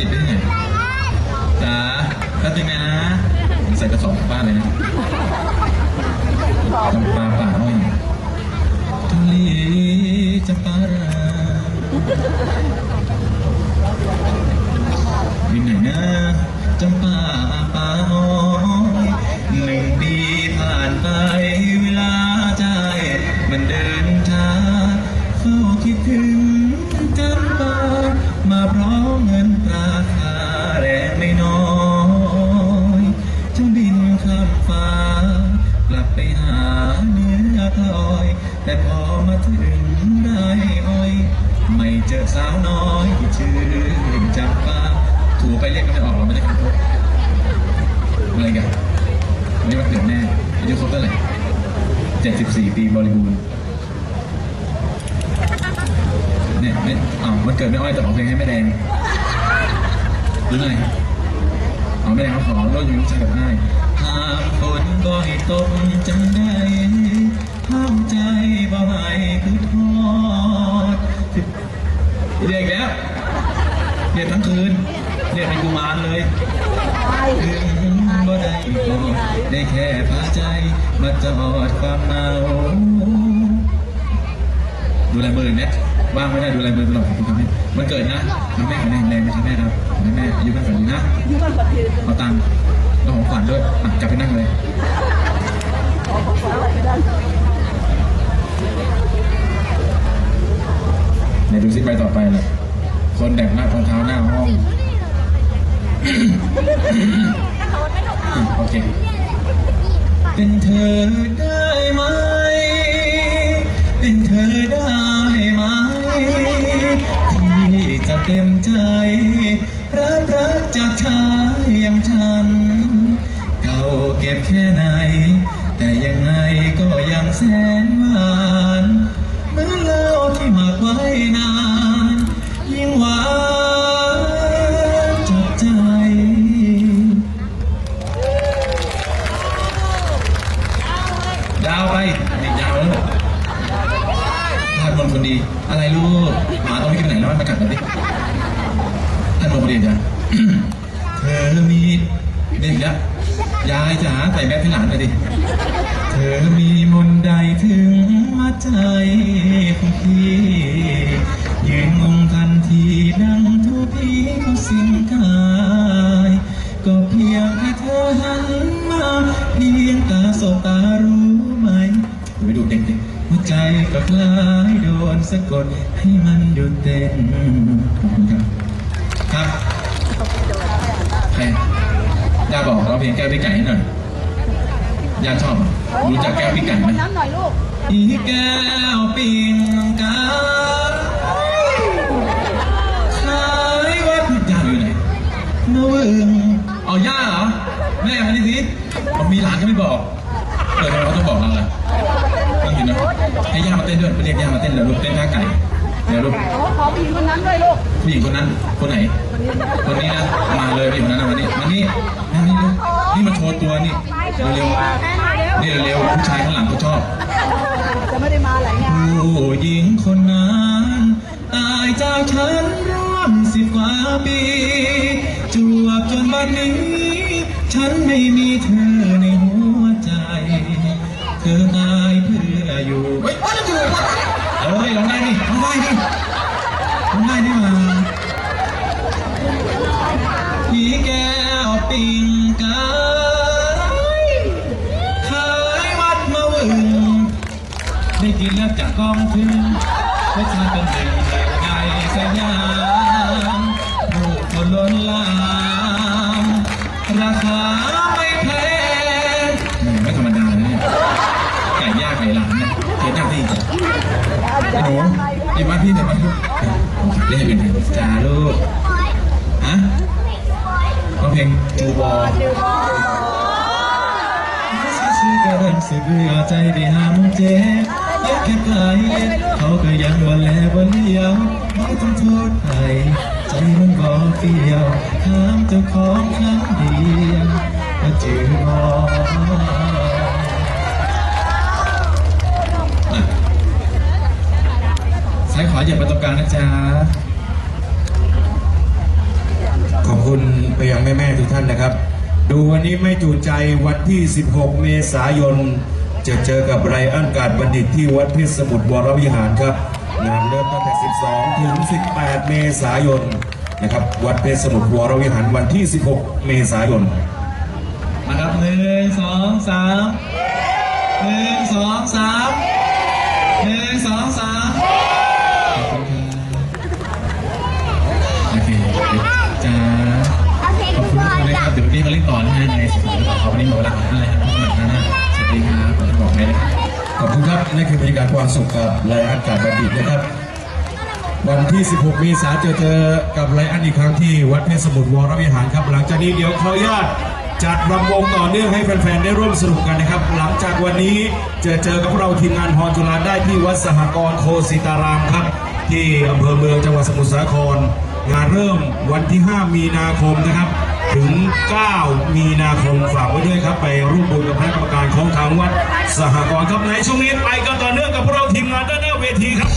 ติดได้ไงจ้าแป๊บนึงนะผมใส่กระสอบกลับบ้านเลยนะจำปาป่าอ้อยทะเลจำปาราวินไหนนะจำปาป่าอ้อยหนึ่งปีผ่านไปเวลาใจ มันเดินช้าเฝ้าคิดถึง มาถึงได้อ้อย ไม่เจอสาวน้อยชื่อจำปาถูไปเรียกก็ไม่ออกเราไม่ได้ขับอะไรกันวันนี้วันเกิดแม่อายุครบเท่าไหร่เจ็ดสิบสี่ปีบริบูรณ์เนี่ยไม่อ้าวมันเกิดไม่อ้อยแต่ร้องเพลงให้แม่แดงหรือไงเอาแม่แดงเขาขอโลดอยู่ลูกชายกับอ้ายหากฝนก็ให้ตก บ่ได้ได้แค่พาใจมาจอดความเหงาดูแลเบอร์เนี่ยว่างไม่ได้ดูแลเบอร์ตลอดขอบคุณครับแม่มันเกิดนะทำแม่แข็งแรงแรงนะครับแม่ครับขอให้แม่อายุมั่นขวัญยืนนะเอาตังค์แล้วของขวัญด้วยอะกลับไปนั่งเลยไหนดูซิไปต่อไปเลยคนแดกหน้ารองเท้าหน้าห้อง โอเคเป็นเธอได้ไหม เป็นเธอได้ไหม ที่จะเต็มใจ รับรักจากชายอย่างฉัน เก่าเก็บแค่ไหน แต่ยังไงก็ยังแสน ยาวไปยาวแล้วท่านมนคนดี อะไรลูกหมาต้องไปกินไหนแล้วมากัดหน่อยดิท่านมนคนดีจ้ะเธอมีนี่เนี่ยยายจ๋าใส่แมสให้หลานหน่อยดิ เธอมีมนใดถึงมาใจของพี่ยืนงงทันทีดังทุกทีเขาสิ้นกายก็เพียงแค่เธอหันมาเพียงตาสบตารู้ ก็คล้ายโดนสะกดให้มันหยุดเต้นขอบคุณครับครับใครย่าบอกเราเพลงแก้วพี่ไก่ให้หน่อยย่าชอบรู้จักแก้วพี่ไก่ไหมน้ำหน่อยลูกอีแก้วปิงกาขายวัดย่าอยู่ไหนนวึงเอาย่าเหรอแม่มาดิสิมมีหลานก็ไม่บอกเออทำไมเขาต้องบอกเราล่ะต้องกินนะ ให้ย่ามาเต้นด้วยไปเรียกย่ามาเต้นเดี๋ยวลูกเต้นท่าไก่เดี๋ยวลูกขอขอผู้หญิงคนนั้นด้วยลูกผู้หญิงคนนั้นคนไหน คนนี้นะมาเลยผู้หญิงคนนั้นนะวันนี้มานี่มานี่เลยนี่มาโชว์ตัวนี่เร็วๆนี่เร็วๆผู้ชายข้างหลังเขาชอบจะไม่ได้มาหลายงานผู้หญิงคนนั้นตายจากฉันร่วมสิบกว่าปีจวบจนบัดนี้ ฉันไม่มีเธอในหัวใจ เธอตายเพื่ ออยู่เฮ้ยว่าจะอยู่เอ้ยร้องได้นี่ร้องได้นี่ร้องได้นี่มาพี่แก้วปิงกายขายวัดมาบึงได้กินแล้วจากกองถึงเพราะชาเป็นหนึ่งเดียวในสยามลูกคนล้นหลา ไอ้มาพี่เนี่อยมาพี่เรียกเป็นไงจ้าลูกฮะร้องเพลงจูบอชื่อกันสิเบื่อใจได้หามเจ็บเย็บแค่ปลายเล็บเขาก็ยังบ่แลบ่เลี้ยวไม่ต้องโทษใครใจมันบ่เฟียวถามเจ้าของครั้งเดียว ซ้ายขวาอย่าไปตรงกลางนะจ๊ะม่ๆทุกท่านนะครับ ดูวันนี้ไม่จูใจวันที่ 16 เมษายน จะเจอกับไรอันการบัณฑิตที่วัดพิษสมุทรวรวิหารครับ งานเริ่มตั้งแต่ 12 ถึง 18 เมษายนนะครับ วัดเพิษสมุทรวรวิหารวันที่ 16 เมษายน มาครับหนึ่งสองสามหนึ่งสองสาม สถานต่อเขาวันนี้หมดเวลาแล้วนะครับท่านนะสวัสดีครับขอบอกเลยนะครับขอบคุณครับนั่คือบรรยากาศความสุขกับไรอันการบัณฑิตนะครับ วันที่ 16เมษายนเจอเจอกับไรอันอีกครั้งที่วัดเพชรสมุทรวรวิหารครับ หลังจากนี้เดี๋ยวขออนุญาตจัดรำวงต่อเนื่องให้แฟนๆ ได้ร่วมสนุกกันนะครับ หลังจากวันนี้เจอเจอกับเราทีมงานพรจุฬาได้ที่วัดสหกรณ์โคสิตารามครับ ที่อำเภอเมืองจังหวัดสมุทรสาครงานเริ่มวันที่ 5 มีนาคมนะครับ ถึง 9 มีนาคมฝากไว้ด้วยครับ ไปร่วมบุญกับคณะกรรมการของทางวัดสหกรณ์ครับในช่วงนี้ไปกันต่อเนื่องกับพวกเราทีมงานด้านหน้าเวทีครับ